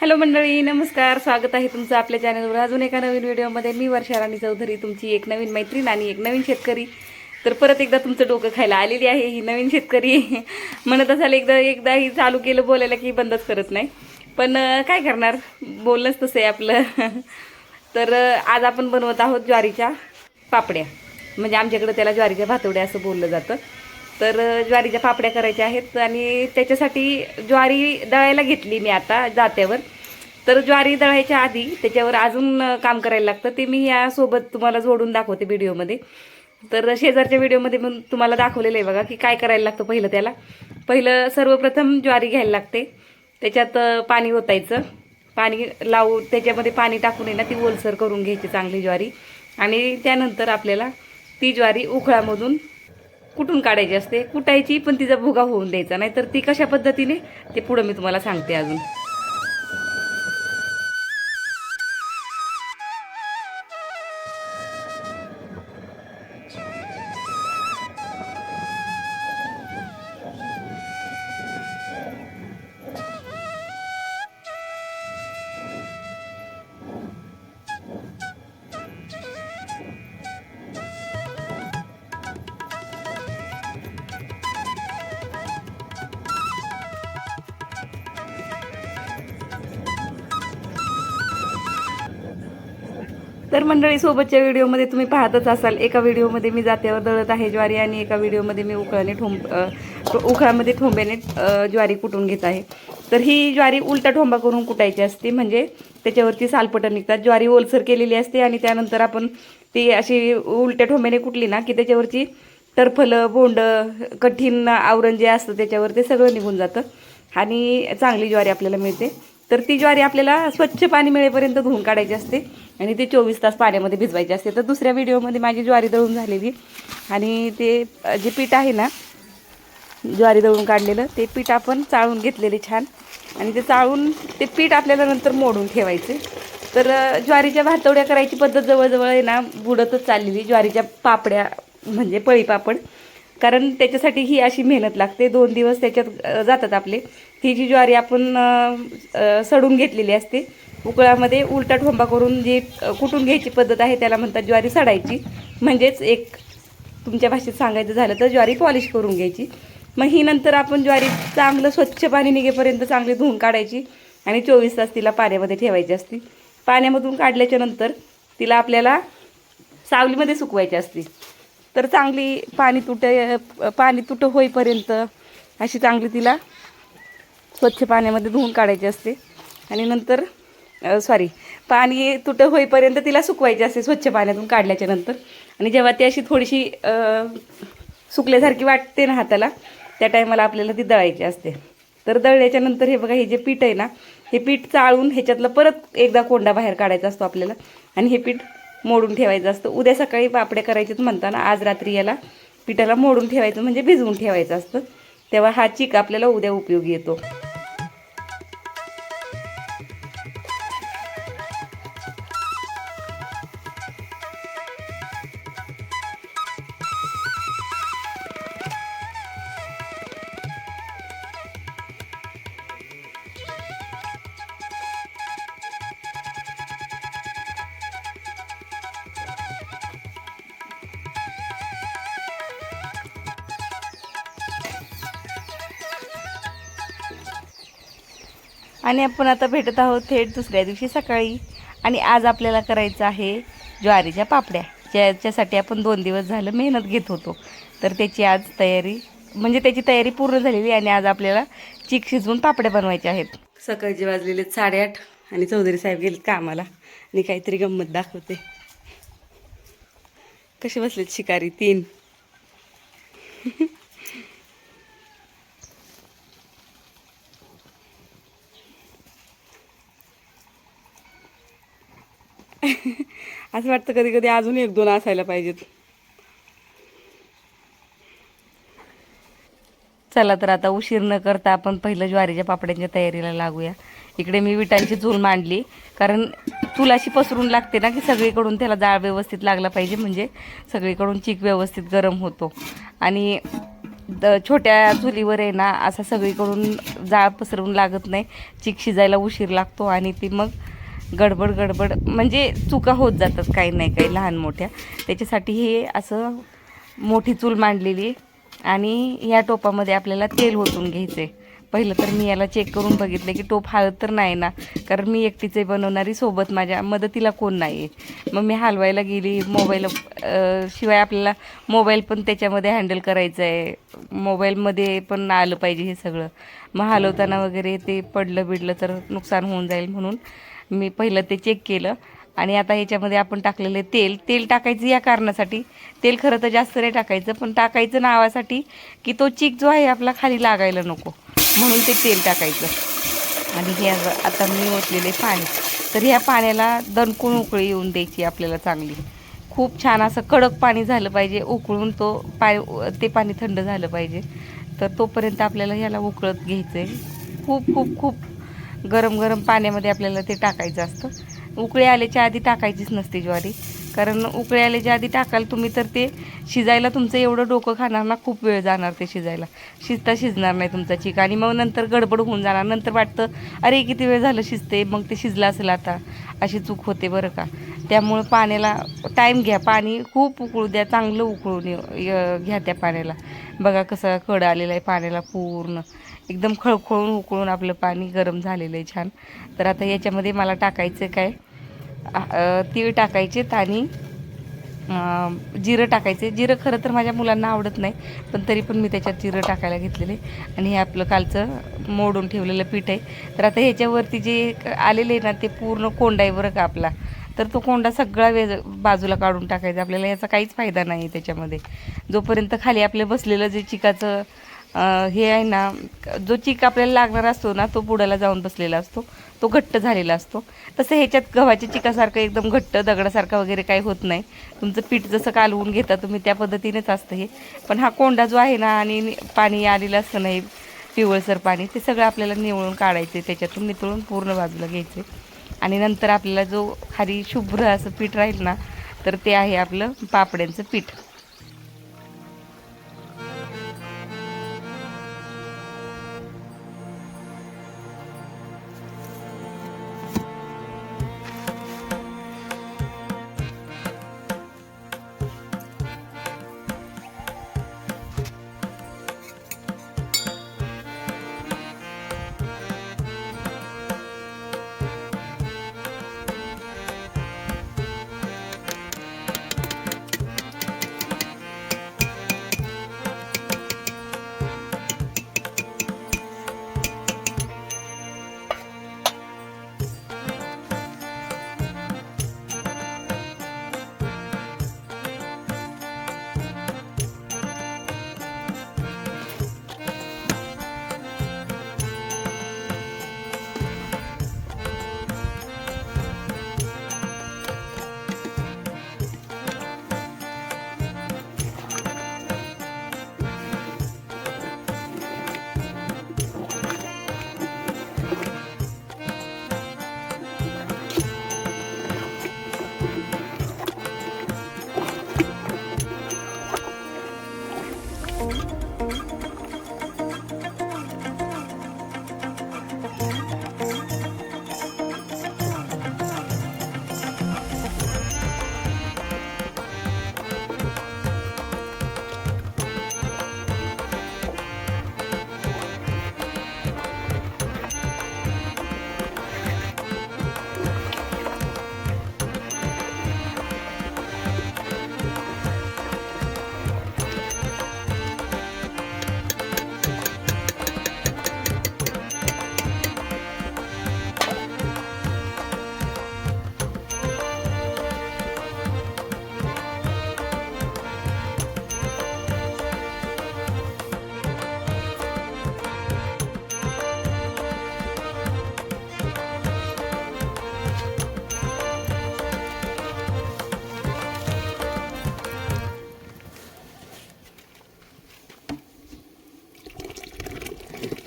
Hello मंडळी नमस्कार. स्वागत आहे तुमचं आपल्या चॅनलवर अजून एका नवीन व्हिडिओमध्ये मी वर्षा राणी चौधरी तुमची एक नवीन मैत्रीण आणि एक नवीन शेतकरी. तर परत एकदा तुमचं डोकं खायला आलेली आहे ही नवीन शेतकरी. म्हणत असाल एकदा एकदाही चालू केलं बोलायला की बंदच करत नाही. पण काय करणार? बोलणंच तसं आहे आपलं. तर आज आपण बनवत आहोत ज्वारीच्या पापड्या. म्हणजे आमच्याकडे त्याला ज्वारीच्या भातवड्या असं बोललं जातं. तर ज्वारीच्या पापड्या करायच्या आहेत आणि त्याच्यासाठी ज्वारी दळायला घेतली मी आता जात्यावर. तर ज्वारी दळायच्या आधी त्याच्यावर अजून काम करायला लागतं. ते मी यासोबत तुम्हाला जोडून दाखवते व्हिडिओमध्ये. तर शेजारच्या व्हिडिओमध्ये पण तुम्हाला दाखवलेलं आहे बघा की काय करायला लागतं पहिलं त्याला. पहिलं सर्वप्रथम ज्वारी घ्यायला लागते. त्याच्यात पाणी ओतायचं. पाणी लावू त्याच्यामध्ये पाणी टाकून आहे ना ती ओलसर करून घ्यायची चांगली ज्वारी. आणि त्यानंतर आपल्याला ती ज्वारी उखळामधून कुठून काढायची असते? कुटायची पण तिचा भुगा होऊन द्यायचा. नाही तर ती कशा पद्धतीने? ते पुढं मी तुम्हाला सांगते अजून. तर मंडळी सोबतच्या व्हिडिओमध्ये तुम्ही पाहतच असाल एका व्हिडिओमध्ये मी जात्यावर दळत आहे ज्वारी आणि एका व्हिडिओमध्ये मी उखळाने ठोंब उखळामध्ये उकळामध्ये ठोंब्याने ज्वारी कुटून घेत आहे. तर ही ज्वारी उलटा ठोंबा करून कुटायची असते म्हणजे त्याच्यावरती सालपटं निघतात. ज्वारी ओलसर केलेली असते आणि त्यानंतर आपण ती अशी उलट्या ठोंब्याने कुटली ना की त्याच्यावरची टरफलं बोंड कठीण आवरण जे असतं त्याच्यावर ते सगळं निघून जातं. आणि चांगली ज्वारी आपल्याला मिळते. तर ती ज्वारी आपल्याला स्वच्छ पाणी मिळेपर्यंत धुवून काढायची असते आणि ते चोवीस तास पाण्यामध्ये भिजवायची असते. तर दुसऱ्या व्हिडिओमध्ये माझी ज्वारी दळून झालेली आणि ते जे पीठ आहे ना ज्वारी दळून काढलेलं ते पीठ आपण चाळून घेतलेले छान. आणि ते चाळून ते पीठ आपल्याला नंतर मोडून ठेवायचे. तर ज्वारीच्या भातवड्या करायची पद्धत जवळजवळ आहे ना बुडतच चाललेली ज्वारीच्या पापड्या म्हणजे पळी पापड कारण त्याच्यासाठी ही अशी मेहनत लागते. दोन दिवस त्याच्यात जातात आपले. ही जी ज्वारी आपण सडून घेतलेली असते. उकळामध्ये उलटा ठोंबा करून जी कुटून घ्यायची पद्धत आहे त्याला म्हणतात ज्वारी सडायची. म्हणजेच एक तुमच्या भाषेत सांगायचं झालं तर ज्वारी पॉलिश करून घ्यायची. मग ही नंतर आपण ज्वारी चांगलं स्वच्छ पाणी निघेपर्यंत चांगली धुवून काढायची आणि चोवीस तास तिला पाण्यामध्ये ठेवायची असते. पाण्यामधून काढल्याच्या नंतर तिला आपल्याला सावलीमध्ये सुकवायची असते. तर चांगली पाणी तुट पाणी तुट होईपर्यंत अशी चांगली तिला स्वच्छ पाण्यामध्ये धुवून काढायची असते. आणि नंतर सॉरी पाणी तुटं होईपर्यंत तिला सुकवायची असते स्वच्छ पाण्यातून काढल्याच्या नंतर. आणि जेव्हा ती अशी थोडीशी सुकल्यासारखी वाटते ना हाताला त्या टायमाला आपल्याला ती दळायची असते. तर दळल्याच्या नंतर हे बघा हे जे पीठ आहे ना हे पीठ चाळून ह्याच्यातलं परत एकदा कोंडा बाहेर काढायचा असतो आपल्याला. आणि हे पीठ मोडून ठेवायचं असतं. उद्या सकाळी पापड्या करायचे म्हणताना आज रात्री याला पिठाला मोडून ठेवायचं म्हणजे भिजवून ठेवायचं असतं. तेव्हा हा चीक आपल्याला उद्या उपयोगी येतो. आणि आपण आता भेटत आहोत थेट दुसऱ्या दिवशी सकाळी. आणि आज आपल्याला करायचं आहे ज्वारीच्या पापड्या. ज्याच्यासाठी आपण दोन दिवस झालं मेहनत घेत होतो. तर त्याची आज तयारी म्हणजे त्याची तयारी पूर्ण झालेली आणि आज आपल्याला चीक शिजवून पापड्या बनवायच्या आहेत. सकाळचे वाजलेले साडेआठ आणि चौधरी साहेब गेलेत कामाला. आणि काहीतरी गंमत दाखवते. कसे बसलेत शिकारी तीन? असं वाटतं कधी कधी अजून एक दोन असायला पाहिजेत. चला तर आता उशीर न करता आपण पहिलं ज्वारीच्या पापड्यांच्या तयारीला लागूया. इकडे मी विटांची चूल मांडली. कारण चुलाशी पसरून लागते ना की सगळीकडून त्याला जाळ व्यवस्थित लागला पाहिजे. म्हणजे सगळीकडून चीक व्यवस्थित गरम होतो. आणि द छोट्या चुलीवर आहे ना असा सगळीकडून जाळ पसरवून लागत नाही. चीक शिजायला उशीर लागतो आणि ती मग गडबड गडबड. म्हणजे चुका होत जातात काही नाही काही लहान मोठ्या. त्याच्यासाठी हे असं मोठी चूल मांडलेली आणि या टोपामध्ये आपल्याला तेल ओतून घ्यायचं आहे पहिलं तर मी याला चेक करून बघितलं की टोप हळद तर नाही ना? कारण मी एकटीचे बनवणारी सोबत माझ्या मदतीला कोण नाही आहे मग मी हलवायला गेली मोबाईल शिवाय आपल्याला मोबाईल पण त्याच्यामध्ये हँडल करायचं आहे मोबाईलमध्ये पण आलं पाहिजे हे सगळं. मग हलवताना वगैरे ते पडलं बिडलं तर नुकसान होऊन जाईल म्हणून. मी पहिलं ते चेक केलं. आणि आता ह्याच्यामध्ये आपण टाकलेले तेल. तेल टाकायचं या कारणासाठी. तेल खरं तर जास्त नाही टाकायचं पण टाकायचं नावासाठी की तो चीक जो आहे आपला खाली लागायला नको. म्हणून ते तेल टाकायचं. आणि हे आता- आता मी ओतलेले पाणी. तर ह्या पाण्याला दणकून उकळी येऊन द्यायची आपल्याला चांगली. खूप छान असं कडक पाणी झालं पाहिजे. उकळून तो पाय ते पाणी थंड झालं पाहिजे. तर तोपर्यंत आपल्याला ह्याला उकळत घ्यायचं आहे खूप खूप खूप गरम गरम पाण्यामध्ये आपल्याला ते टाकायचं असतं. उकळी आल्याच्या आधी टाकायचीच नसते ज्वारी. कारण उकळी आल्याच्या आधी टाकाल तुम्ही तर ते शिजायला तुमचं एवढं डोकं खाणार ना खूप वेळ जाणार ते शिजायला. शिजता शिजणार नाही तुमचा चिक. आणि मग नंतर गडबड होऊन जाणार. नंतर वाटतं अरे किती वेळ झालं शिजते मग ते शिजलं असेल आता. अशी चूक होते बरं का. त्यामुळं पाण्याला टाईम घ्या. पाणी खूप उकळू द्या. चांगलं उकळून य- घ्या त्या पाण्याला. बघा कसं कड आलेलं आहे पाण्याला पूर्ण. एकदम खळखळून उकळून आपलं पाणी गरम झालेलं आहे छान. तर आता याच्यामध्ये मला टाकायचं काय? तीळ टाकायचेत आणि जिरं टाकायचे. जिरं खरं तर माझ्या मुलांना आवडत नाही पण तरी पण मी त्याच्यात जिरं टाकायला घेतलेले. आणि हे आपलं कालचं मोडून ठेवलेलं पीठ आहे. तर आता ह्याच्यावरती जे आलेले आहे ना ते पूर्ण कोंडा आहे बरं का आपला. तर तो कोंडा सगळा वेग बाजूला काढून टाकायचा. आपल्याला याचा काहीच फायदा नाही आहे त्याच्यामध्ये. जोपर्यंत खाली आपलं बसलेलं जे चिकाचं हे आहे ना जो चिक आपल्याला लागणार असतो ना तो पुढाला जाऊन बसलेला असतो. तो घट्ट झालेला असतो. तसं ह्याच्यात गव्हाच्या चिकासारखं एकदम घट्ट दगडासारखा वगैरे काही होत नाही. तुमचं पीठ जसं कालवून घेता तुम्ही त्या पद्धतीनेच असतं हे. पण हा कोंडा जो आहे ना आणि पाणी आलेलं असतं नाही पिवळसर पाणी ते सगळं आपल्याला निवळून काढायचं त्याच्यातून नितळून पूर्ण बाजूला घ्यायचे आणि नंतर आपल्याला जो खाली शुभ्र असं पीठ राहील ना तर ते आहे आपलं पापड्यांचं पीठ.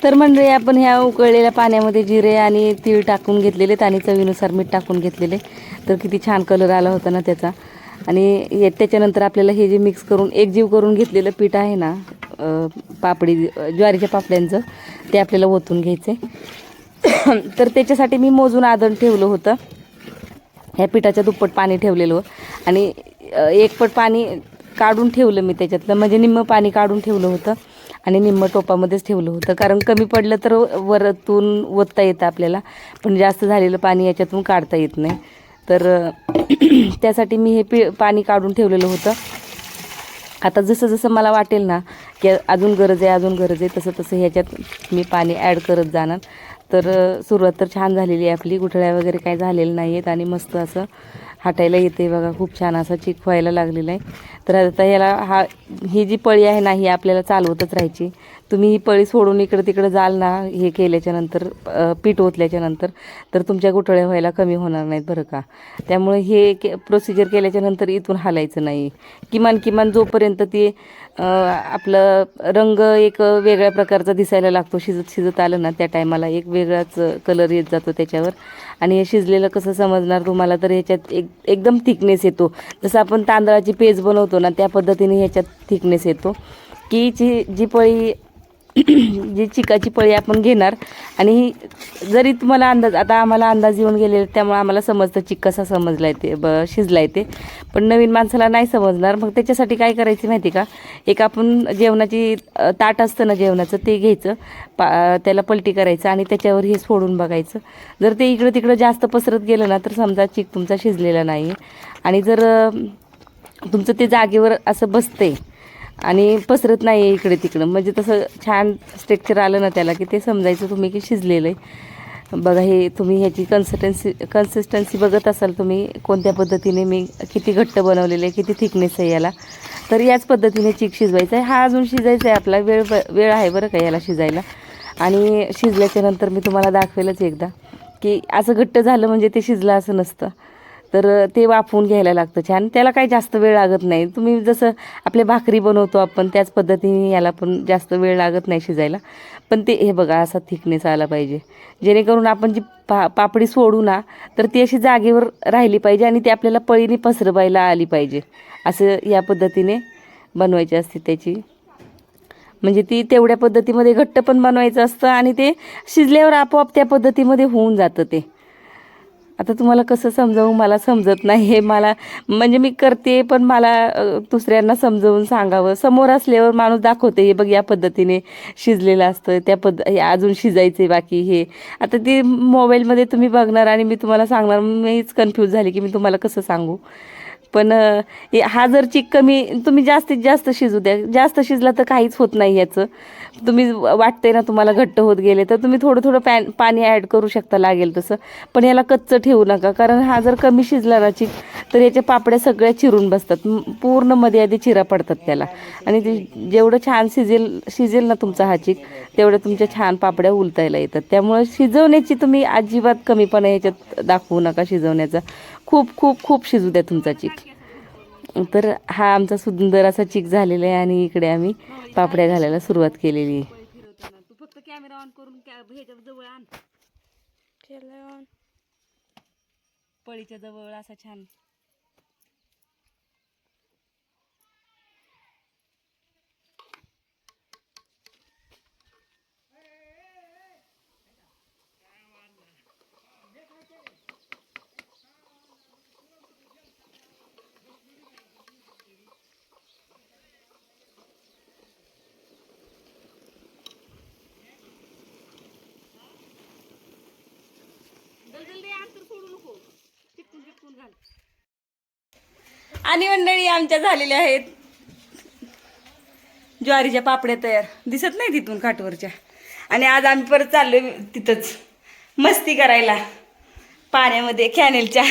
तर मंडळी आपण ह्या उकळलेल्या पाण्यामध्ये जिरे आणि तीळ टाकून घेतलेले आणि चवीनुसार मीठ टाकून घेतलेले तर किती छान कलर आला होता ना त्याचा. आणि त्याच्यानंतर आपल्याला हे जे मिक्स करून एकजीव करून घेतलेलं पीठ आहे ना पापडी ज्वारीच्या पापड्यांचं ते आपल्याला ओतून घ्यायचं तर त्याच्यासाठी मी मोजून आदण ठेवलं होतं. ह्या पिठाच्या दुप्पट पाणी ठेवलेलं आणि एकपट पाणी काढून ठेवलं मी त्याच्यातलं. म्हणजे निम्म पाणी काढून ठेवलं होतं. आणि निम्म टोपामध्येच ठेवलं होतं. कारण कमी पडलं तर वरतून ओतता येतं आपल्याला. पण जास्त झालेलं पाणी याच्यातून काढता येत नाही. तर त्यासाठी मी हे पि पाणी काढून ठेवलेलं होतं. आता जसं जसं मला वाटेल ना की अजून गरज आहे अजून गरज आहे तसं तसं ह्याच्यात मी पाणी ॲड करत जाणार. तर सुरुवात तर छान झालेली आहे आपली. गुठळ्या वगैरे काय झालेलं नाही आहेत आणि मस्त असं हाटायला येते बघा खूप छान असा चिक व्हायला लागलेला आहे. तर आता याला हा ही जी पळी आहे ना ही आपल्याला चालवतच राहायची. तुम्ही ही पळी सोडून इकडं तिकडं जाल ना हे केल्याच्यानंतर पीठ ओतल्याच्यानंतर तर तुमच्या गुठळ्या व्हायला कमी होणार नाहीत बरं का? त्यामुळे हे के प्रोसिजर केल्याच्यानंतर इथून हालायचं नाही. किमान किमान जोपर्यंत ते आपलं रंग एक वेगळ्या प्रकारचा दिसायला लागतो शिजत शिजत आलं ना त्या टायमाला एक वेगळाच कलर येत जातो त्याच्यावर. आणि हे शिजलेलं कसं समजणार तुम्हाला? तर ह्याच्यात एक एकदम थिकनेस येतो. जसं आपण तांदळाची पेज बनवतो ना त्या पद्धतीने ह्याच्यात थिकनेस येतो. की जी जी पळी जी चिकाची पळी आपण घेणार. आणि जरी तुम्हाला अंदाज आता आम्हाला अंदाज येऊन गेलेला त्यामुळे आम्हाला समजतं चिक कसा समजला येते ब शिजला येते पण नवीन माणसाला नाही समजणार. मग त्याच्यासाठी काय करायचं माहिती का? एक आपण जेवणाची ताट असतं ना जेवणाचं ते घ्यायचं. पा त्याला पलटी करायचं आणि त्याच्यावर हे सोडून बघायचं. जर ते इकडं तिकडं जास्त पसरत गेलं ना तर समजा चिक तुमचा शिजलेला नाही आणि जर तुमचं ते जागेवर असं बसतंय आणि पसरत नाही आहे इकडे तिकडं. म्हणजे तसं छान स्ट्रक्चर आलं ना त्याला की ते समजायचं तुम्ही की शिजलेलं आहे. बघा हे तुम्ही ह्याची कन्सिस्टन्सी कन्सिस्टन्सी बघत असाल तुम्ही कोणत्या पद्धतीने मी किती घट्ट बनवलेलं आहे किती थिकनेस आहे याला. तर याच पद्धतीने चिक शिजवायचा आहे. हा अजून शिजायचा आहे आपला. वेळ वेळ आहे बरं का याला शिजायला. आणि शिजल्याच्या नंतर मी तुम्हाला दाखवेलच एकदा की असं घट्ट झालं म्हणजे ते शिजलं असं नसतं. तर ते वाफवून घ्यायला लागतं छान. त्याला काही जास्त वेळ लागत नाही. तुम्ही जसं आपले भाकरी बनवतो आपण त्याच पद्धतीने याला पण जास्त वेळ लागत नाही शिजायला. पण ते हे बघा असा थिकनेस आला पाहिजे. जेणेकरून आपण जी पा पापडी सोडू ना तर ती अशी जागेवर राहिली पाहिजे आणि ती आपल्याला पळीने पसरवायला आली पाहिजे. असं या पद्धतीने बनवायची असते त्याची. म्हणजे ती तेवढ्या पद्धतीमध्ये घट्ट पण बनवायचं असतं आणि ते शिजल्यावर आपोआप त्या पद्धतीमध्ये होऊन जातं ते. आता तुम्हाला कसं समजावू? मला समजत नाही हे मला म्हणजे मी करते पण मला दुसऱ्यांना समजवून सांगावं. समोर असल्यावर माणूस दाखवते हे बघ या पद्धतीने शिजलेलं असतं त्या पद्ध हे अजून शिजायचे बाकी हे. आता ते मोबाईलमध्ये तुम्ही बघणार आणि मी तुम्हाला सांगणार मीच कन्फ्यूज झाली की मी तुम्हाला कसं सांगू? पण हे- हा जर चिक कमी तुम्ही जास्तीत जास्त शिजू द्या. जास्त शिजला तर काहीच होत नाही याचं तुम्ही वाटतंय ना तुम्हाला घट्ट होत गेले तर तुम्ही थोडं थोडं पॅन पाणी ॲड करू शकता लागेल तसं. पण याला कच्चं ठेवू नका कारण हा जर कमी शिजला ना चिक तर याच्या पापड्या सगळ्या चिरून बसतात. पूर्णमध्ये आधी चिरा पडतात त्याला. आणि ते जेवढं छान शिजेल शिजेल ना तुमचा हा चिक तेवढ्या तुमच्या छान पापड्या उलतायला येतात. त्यामुळे शिजवण्याची तुम्ही अजिबात कमीपणा याच्यात दाखवू नका शिजवण्याचा. खूप खूप खूप शिजू द्या तुमचा चिक. तर हा आमचा सुंदर असा चिक झालेला आहे आणि इकडे आम्ही पापड्या घालायला सुरुवात केलेली आहे. तू फक्त कॅमेरा ऑन करून ह्याच्या जवळ आण. पळीच्या जवळ असा छान. आणि मंडळी आमच्या झालेल्या आहेत ज्वारीच्या पापड्या तयार. दिसत नाही तिथून काठवरच्या. आणि आज आम्ही परत चाललो तिथंच. मस्ती करायला. पाण्यामध्ये कॅनेलच्या.